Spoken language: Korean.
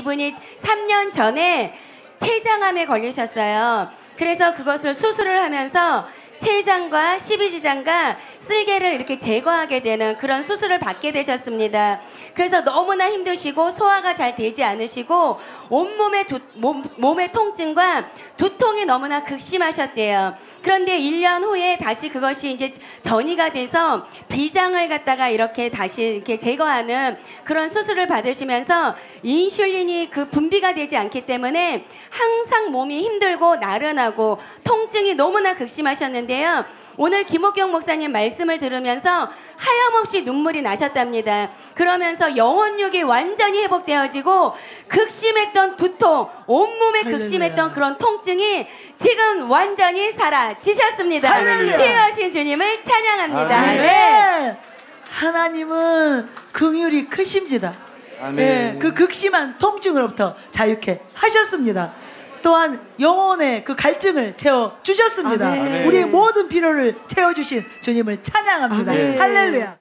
이분이 3년 전에 췌장암에 걸리셨어요. 그래서 그것을 수술을 하면서 췌장과 십이지장과 쓸개를 이렇게 제거하게 되는 그런 수술을 받게 되셨습니다. 그래서 너무나 힘드시고 소화가 잘 되지 않으시고 온몸의 두, 몸, 몸의 통증과 두통이 너무나 극심하셨대요. 그런데 1년 후에 다시 그것이 이제 전이가 돼서 비장을 갖다가 이렇게 다시 이렇게 제거하는 그런 수술을 받으시면서 인슐린이 그 분비가 되지 않기 때문에 항상 몸이 힘들고 나른하고 통증이 너무나 극심하셨는데 요. 오늘 김옥경 목사님 말씀을 들으면서 하염없이 눈물이 나셨답니다. 그러면서 영혼육이 완전히 회복되어지고 극심했던 두통, 온몸에. 극심했던 그런 통증이 지금 완전히 사라지셨습니다. 할렐루야. 치유하신 주님을 찬양합니다. 아멘. 네. 네. 하나님은 긍휼이 크십니다. 아멘. 네, 그 극심한 통증으로부터 자유케 하셨습니다. 또한 영혼의 그 갈증을 채워 주셨습니다. 우리의 모든 필요를 채워 주신 주님을 찬양합니다. 할렐루야.